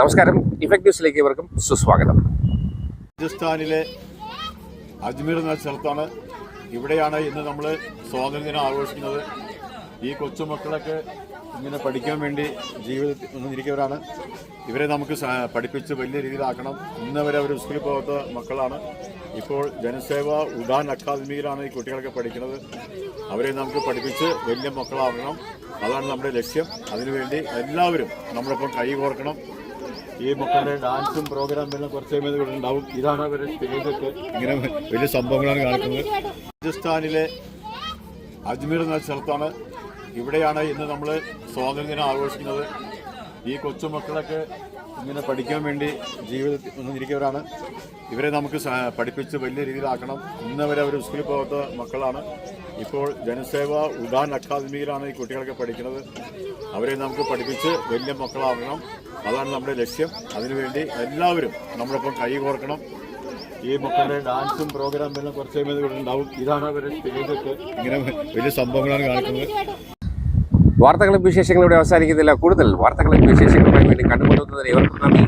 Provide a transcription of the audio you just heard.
നമസ്കാരം. ഇഫക്ട് ന്യൂസിലേക്ക് ഇവർക്കും സുസ്വാഗതം. രാജസ്ഥാനിലെ അജ്മീർ എന്ന സ്ഥലത്താണ് ഇവിടെയാണ് ഇന്ന് നമ്മൾ സ്വാതന്ത്ര്യദിനം ആഘോഷിക്കുന്നത്. ഈ കൊച്ചുമക്കളൊക്കെ ഇങ്ങനെ പഠിക്കാൻ വേണ്ടി ജീവിതത്തിൽ വന്നിരിക്കുന്നവരാണ് ഇവരെ നമുക്ക് പഠിപ്പിച്ച് വലിയ രീതിയിലാക്കണം. ഇന്ന് വരെ അവർ സ്കൂളിൽ പോകാത്ത മക്കളാണ്. ഇപ്പോൾ ജനസേവ ഉഡാൻ അക്കാദമിയിലാണ് ഈ കുട്ടികളൊക്കെ പഠിക്കുന്നത്. അവരെ നമുക്ക് പഠിപ്പിച്ച് വലിയ മക്കളാകണം അതാണ് നമ്മുടെ ലക്ഷ്യം. അതിനുവേണ്ടി എല്ലാവരും നമ്മളിപ്പം കൈ കോർക്കണം ഈ മക്കളുടെ ഡാൻസും പ്രോഗ്രാം എല്ലാം കുറച്ച് കഴിയുമ്പോൾ ഉണ്ടാവും. ഇതാണ് അവരുടെ സ്റ്റേജൊക്കെ ഇങ്ങനെ വലിയ സംഭവങ്ങളാണ് കാണിക്കുന്നത്. രാജസ്ഥാനിലെ അജ്മീർ എന്ന സ്ഥലത്താണ് ഇവിടെയാണ് ഇന്ന് നമ്മൾ സ്വാതന്ത്ര്യം ആഘോഷിക്കുന്നത്. ഈ കൊച്ചുമക്കളൊക്കെ ഇങ്ങനെ പഠിക്കാൻ വേണ്ടി ജീവിതത്തിൽ വന്നിരിക്കുന്നവരാണ്. ഇവരെ നമുക്ക് പഠിപ്പിച്ച് വലിയ രീതിയിലാക്കണം. ഇന്നവരെ അവർ സ്കൂളിൽ പോകാത്ത മക്കളാണ്. ഇപ്പോൾ ജനസേവ ഉഡാൻ അക്കാദമിയിലാണ് ഈ കുട്ടികളൊക്കെ പഠിക്കുന്നത്. അവരെ നമുക്ക് പഠിപ്പിച്ച് വലിയ മക്കളാകണം അതാണ് നമ്മുടെ ലക്ഷ്യം. അതിനുവേണ്ടി എല്ലാവരും നമ്മളൊപ്പം കൈ കോർക്കണം. ഈ മക്കളുടെ ഡാൻസും പ്രോഗ്രാം എല്ലാം കുറച്ച് കഴിയുമ്പോൾ ഇവിടെ ഉണ്ടാവും. ഇതാണ് അവരുടെ സ്റ്റേജൊക്കെ. ഇങ്ങനെ വലിയ സംഭവങ്ങളാണ് കാണിക്കുന്നത്. വാർത്തകളും വിശേഷങ്ങളും ഇവിടെ അവസാനിക്കുന്നില്ല. കൂടുതൽ വാർത്തകളും വിശേഷങ്ങളുമായി വേണ്ടി കണ്ടുമുട്ടുന്നതിന് ഇവർക്ക് നന്ദി.